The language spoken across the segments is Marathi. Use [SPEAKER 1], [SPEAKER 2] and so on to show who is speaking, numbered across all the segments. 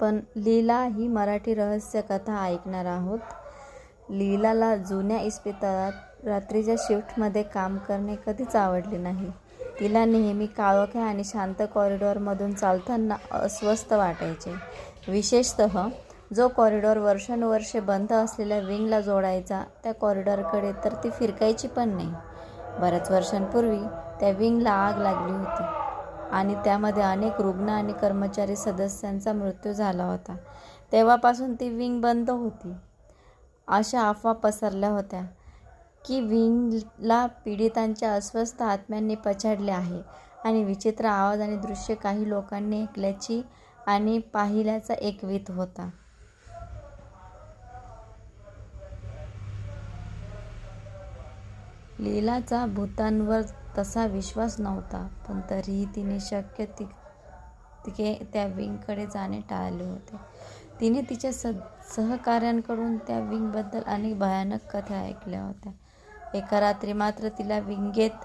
[SPEAKER 1] पण लीला ही मराठी रहस्य कथा ऐकणार आहोत. लीलाला जुन्या इस्पितळात रात्रीच्या शिफ्टमध्ये काम करणे कधीच आवडले नाही. तिला नेहमी काळोख्या आणि शांत कॉरिडॉरमधून चालताना अस्वस्थ वाटायचे. विशेषतः जो कॉरिडॉर वर्षानुवर्षे बंद असलेल्या विंगला जोडायचा त्या कॉरिडॉरकडे तर ती फिरकायची पण नाही. बऱ्याच वर्षांपूर्वी त्या विंगला आग लागली होती. आणि त्यामध्ये अनेक रुग्ण आणि कर्मचारी सदस्यांचा मृत्यू झाला होता. तेव्हापासून ती विंग बंद होती. अशा अफवा पसरल्या होत्या की विंगला पीडितांच्या अस्वस्थ आत्म्यांनी पछाडले आहे आणि विचित्र आवाज आणि दृश्य काही लोकांनी ऐकल्याची आणि पाहिल्याचा एकवीत होता. लीलाचा भूतांवर तसा विश्वास नव्हता. पण तरीही तिने शक्य ती तिके त्या विंगकडे जाणे टाळले होते. तिने तिच्या स सहकाऱ्यांकडून त्या विंगबद्दल अनेक भयानक कथा ऐकल्या होत्या. एका रात्री मात्र तिला विंगेत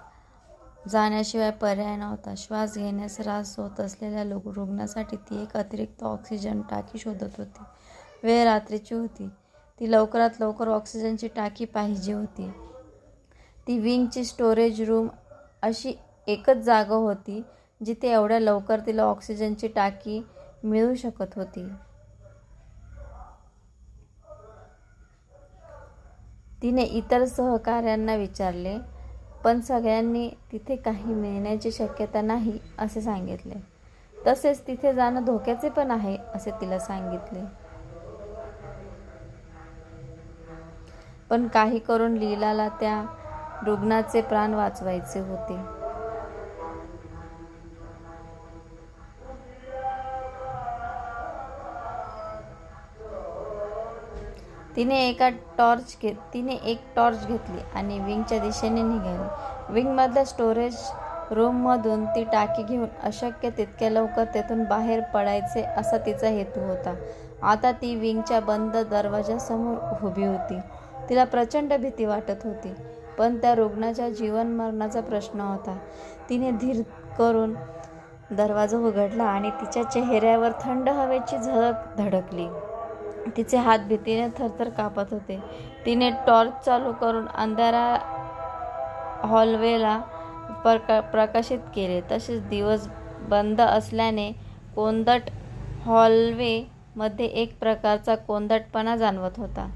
[SPEAKER 1] जाण्याशिवाय पर्याय नव्हता. श्वास घेण्यास त्रास होत असलेल्या लोक रुग्णासाठी ती एक अतिरिक्त ऑक्सिजन टाकी शोधत होती. वेळ रात्रीची होती. ती लवकरात लवकर ऑक्सिजनची टाकी पाहिजे होती. ती विंगची स्टोरेज रूम अशी एकच जागा होती जिथे एवढ्या लवकर तिला ऑक्सिजनची टाकी मिळू शकत होती. तिने इतर सहकाऱ्यांना विचारले पण सगळ्यांनी तिथे काही मिळण्याची शक्यता नाही असे सांगितले. तसेच तिथे जाणं धोक्याचे पण आहे असे तिला सांगितले. पण काही करून लीलाला त्या रुग्णाचे प्राण वाचवायचे होते. तिने एका टॉर्च घेत तिने एक टॉर्च घेतली आणि विंगच्या दिशेने निघाली. विंगमधल्या स्टोरेज रूममधून ती टाकी घेऊन अशक्य तितक्या लवकर तेथून बाहेर पडायचे असा तिचा हेतू होता. आता ती विंगच्या बंद दरवाजासमोर उभी होती. तिला प्रचंड भीती वाटत होती. पण त्या रुग्णाच्या जीवन मरणाचा प्रश्न होता. तिने धीर करून दरवाजा उघडला आणि तिच्या चेहऱ्यावर थंड हवेची झळक धडकली. तिचे हात भीतीने थरथर कापत होते. तिने टॉर्च चालू करून अंधारा हॉलवेला प्रका प्रकाशित केले. तसेच दिवस बंद असल्याने कोंदट हॉलवेमध्ये एक प्रकारचा कोंदटपणा जाणवत होता.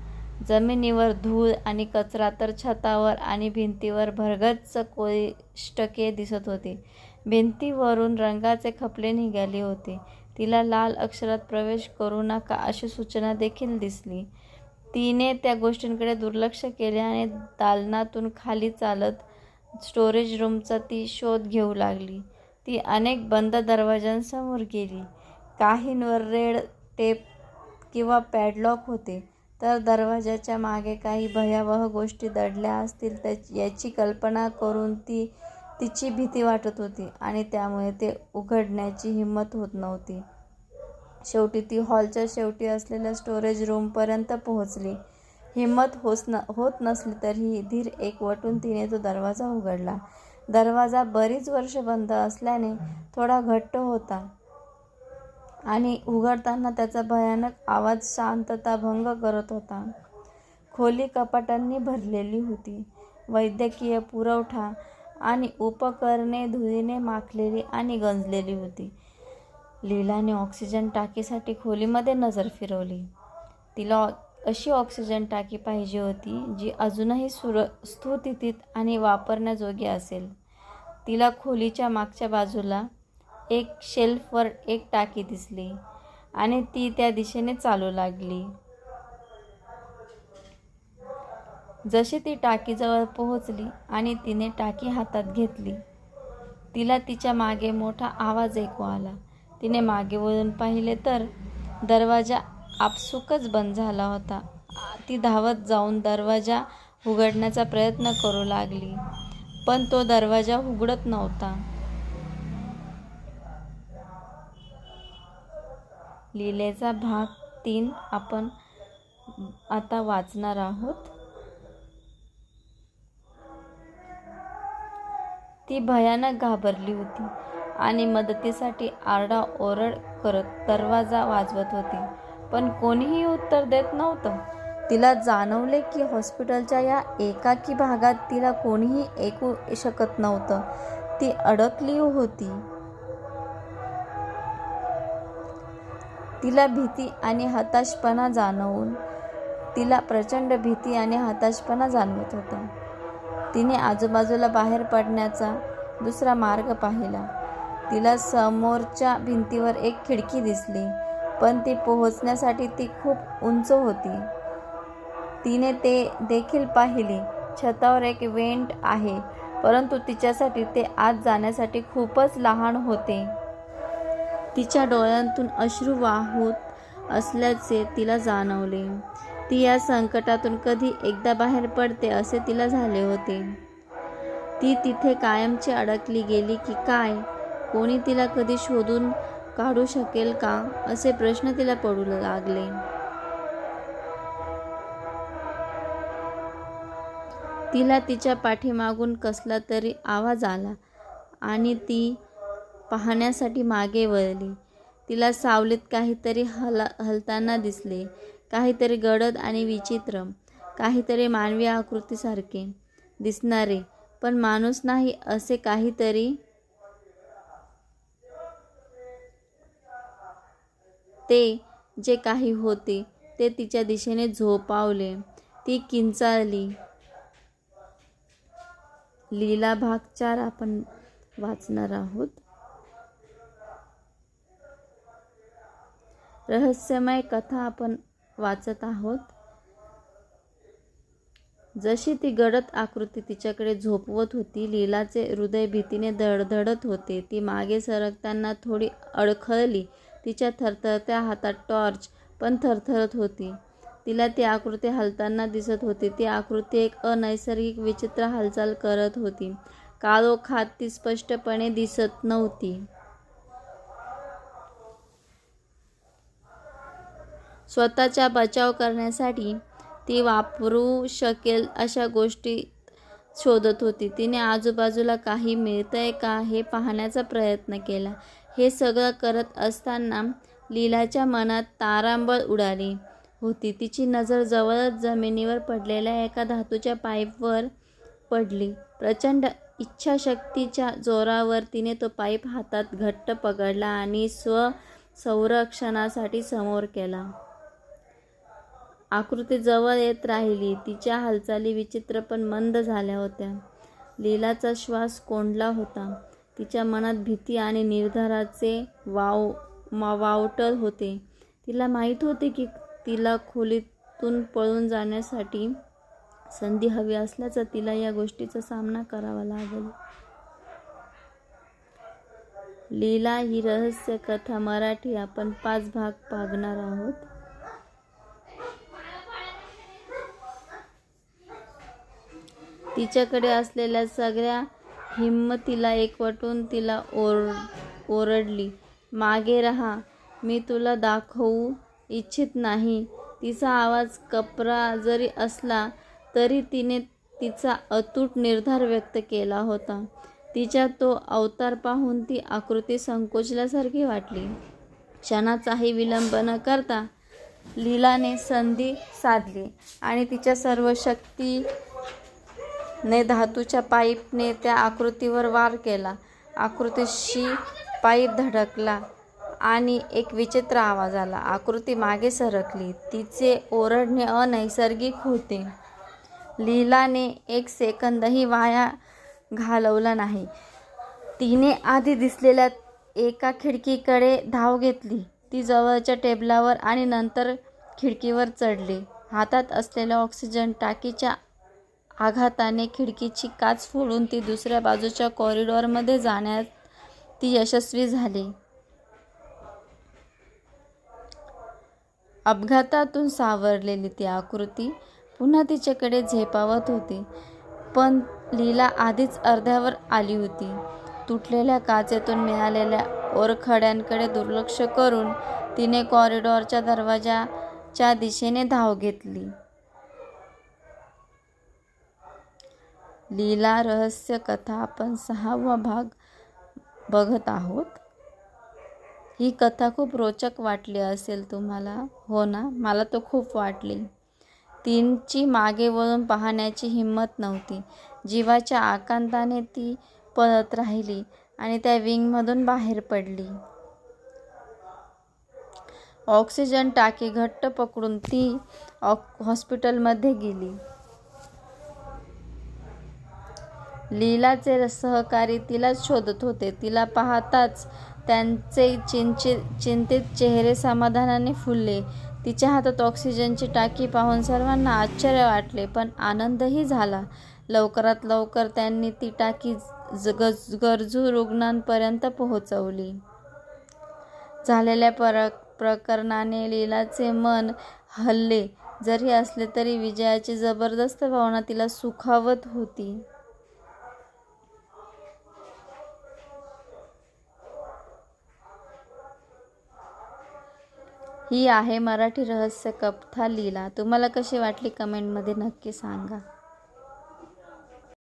[SPEAKER 1] जमिनीवर धूळ आणि कचरा तर छतावर आणि भिंतीवर भरगच्च कोष्टके दिसत होते. भिंतीवरून रंगाचे खपले निघाले होते. तिला लाल अक्षरात प्रवेश करू नका अशी सूचना देखील दिसली. तिने त्या गोष्टींकडे दुर्लक्ष केले आणि दालनातून खाली चालत स्टोरेज रूमचा ती शोध घेऊ लागली. ती अनेक बंद दरवाजांसमोर गेली. काहींवर रेड टेप किंवा पॅडलॉक होते. तर दरवाजाच्या मागे काही भयावह गोष्टी दडल्या असतील त्या याची कल्पना करून ती तिची भीती वाटत होती आणि त्यामुळे ते उघडण्याची हिंमत होत नव्हती. शेवटी ती हॉलच्या शेवटी असलेल्या स्टोरेज रूमपर्यंत पोहोचली. हिंमत होस न होत नसली तरीही धीर एकवटून तिने तो दरवाजा उघडला. दरवाजा बरीच वर्ष बंद असल्याने थोडा घट्ट होता. आणि उघडताना त्याचा भयानक आवाज शांतता भंग करत होता. खोली कपाटांनी भरलेली होती. वैद्यकीय पुरवठा आणि उपकरणे धुळीने माखलेली आणि गंजलेली होती. लीलाने ऑक्सिजन टाकीसाठी खोलीमध्ये नजर फिरवली. तिला अशी ऑक्सिजन टाकी पाहिजे होती जी अजूनही सुर स्थितीत आणि वापरण्याजोगी असेल. तिला खोलीच्या मागच्या बाजूला एक शेल्फवर एक टाकी दिसली आणि ती त्या दिशेने चालू लागली. जशी ती टाकीजवळ पोहोचली आणि तिने टाकी हातात घेतली तिला तिच्यामागे मोठा आवाज ऐकू आला. तिने मागे वळून पाहिले तर दरवाजा आपसुकच बंद झाला होता. ती धावत जाऊन दरवाजा उघडण्याचा प्रयत्न करू लागली पण तो दरवाजा उघडत नव्हता. लीलेचा भाग तीन आपण आता वाचणार आहोत. ती भयानक घाबरली होती आणि मदतीसाठी आरडा ओरड करत दरवाजा वाजवत होती. पण कोणीही उत्तर देत नव्हतं. तिला जाणवले की हॉस्पिटलच्या या एकाकी भागात तिला कोणीही ऐकू शकत नव्हतं. ती अडकली होती. तिला भीती आणि हताशपणा जाणवून तिला प्रचंड भीती आणि हताशपणा जाणवत होता. तिने आजूबाजूला बाहेर पडण्याचा दुसरा मार्ग पाहिला. तिला समोरच्या भिंतीवर एक खिडकी दिसली पण ती पोहोचण्यासाठी ती खूप उंच होती. तिने ते देखील पाहिले छतावर एक वेंट आहे परंतु तिच्यासाठी ते आत जाण्यासाठी खूपच लहान होते. तिच्या डोळ्यांतून अश्रू वाहूत असल्याचे तिला जाणवले. ती या संकटातून कधी एकदा बाहेर पडते असे तिला झाले होते. ती तिथे कायमची अडकली गेली की काय? कोणी तिला कधी शोधून काढू शकेल का? असे प्रश्न तिला पडू लागले. तिला तिच्या पाठीमागून कसला तरी आवाज आला आणि ती पाहण्यासाठी मागे वळली. तिला सावलीत काहीतरी हला हलताना दिसले. काहीतरी गडद आणि विचित्र काहीतरी मानवी आकृतीसारखे. दिसणारे पण माणूस नाही असे काहीतरी. ते जे काही होते ते तिच्या दिशेने झोपावले. ती किंचाळली. लीला भाग चार आपण वाचणार आहोत. रहस्यमय कथा आपण वाचत आहोत. जशी ती गडद आकृती तिच्याकडे झोपवत होती लीलाचे हृदय भीतीने धडधडत होते. ती मागे सरकताना थोडी अडखळली. तिच्या थरथरत्या हातात टॉर्च पण थरथरत होती. तिला ती आकृती हलताना दिसत होती. ती आकृती एक अनैसर्गिक विचित्र हालचाल करत होती. काळोखात ती स्पष्टपणे दिसत नव्हती. स्वतःचा बचाव करण्यासाठी ती वापरू शकेल अशा गोष्टी शोधत होती. तिने आजूबाजूला काही मिळतंय का हे पाहण्याचा प्रयत्न केला. हे सगळं करत असताना लीलाच्या मनात तारांबळ उडाली होती. तिची नजर जवळच जमिनीवर पडलेल्या एका धातूच्या पाईपवर पडली. प्रचंड इच्छाशक्तीच्या जोरावर तिने तो पाईप हातात घट्ट पकडला आणि स्व संरक्षणासाठी समोर केला. आकृती जवळ येत राहिली. तिच्या हालचाली विचित्र पण मंद झाल्या होत्या. लीलाचा श्वास कोंडला होता. तिच्या मनात भीती आणि निर्धाराचे वाव मा वावटल होते. तिला माहीत होते की तिला खोलीतून पळून जाण्यासाठी संधी हवी असल्याचा तिला या गोष्टीचा सामना करावा लागेल. लीला ही रहस्य कथा मराठी आपण पाच भाग पागणार आहोत. तिच्याकडे असलेल्या सगळ्या हिंमतीला एकवटून तिला ओर ओरडली. मागे रहा. मी तुला दाखवू इच्छित नाही. तिचा आवाज कपरा जरी असला तरी तिने तिचा अतूट निर्धार व्यक्त केला होता. तिच्या तो अवतार पाहून ती आकृती संकोचल्यासारखी वाटली. क्षणाचाही विलंब न करता लीलाने संधी साधली आणि तिच्या सर्व ने धातूच्या पाईपने त्या आकृतीवर वार केला. आकृतीशी पाईप धडकला आणि एक विचित्र आवाज आला. आकृती मागे सरकली. तिचे ओरडणे अनैसर्गिक होते. लीलाने एक सेकंदही वाया घालवला नाही. तिने आधी दिसलेल्या एका खिडकीकडे धाव घेतली. ती जवळच्या टेबलावर आणि नंतर खिडकीवर चढली. हातात असलेल्या ऑक्सिजन टाकीच्या आघाताने खिडकीची काच फोडून ती दुसऱ्या बाजूच्या कॉरिडॉरमध्ये जाण्यात ती यशस्वी झाली. अपघातातून सावरलेली ती आकृती पुन्हा तिच्याकडे झेपावत होती पण लीला आधीच अर्ध्यावर आली होती. तुटलेल्या काचेतून मिळालेल्या ओरखड्यांकडे दुर्लक्ष करून तिने कॉरिडॉरच्या दरवाजाच्या दिशेने धाव घेतली. लीला रहस्य कथा आपण सहावा भाग बघत आहोत. ही कथा खूप रोचक वाटली असेल तुम्हाला. हो ना? मला तर खूप वाटली. तीनची मागे वळून पाहण्याची हिंमत नव्हती. जीवाच्या आकांताने ती पळत राहिली आणि त्या विंगमधून बाहेर पडली. ऑक्सिजन टाकी घट्ट पकडून ती ऑक हॉस्पिटलमध्ये गेली. लीलाचे सहकारी तिलाच शोधत होते. तिला पाहताच त्यांचे चिंचित चिंतित चेहरे समाधानाने फुलले. तिच्या हातात ऑक्सिजनची टाकी पाहून सर्वांना आश्चर्य वाटले पण आनंदही झाला. लवकरात लवकर त्यांनी ती टाकी ज- गज गरजू रुग्णांपर्यंत पोहोचवली. झालेल्या पर प्रकरणाने लीलाचे मन हल्ले. जरी असले तरी विजयाची जबरदस्त भावना तिला सुखावत होती. ही आहे मराठी रहस्य कथा लीला. तुम्हाला कशी वाटली कमेंटमध्ये नक्की सांगा.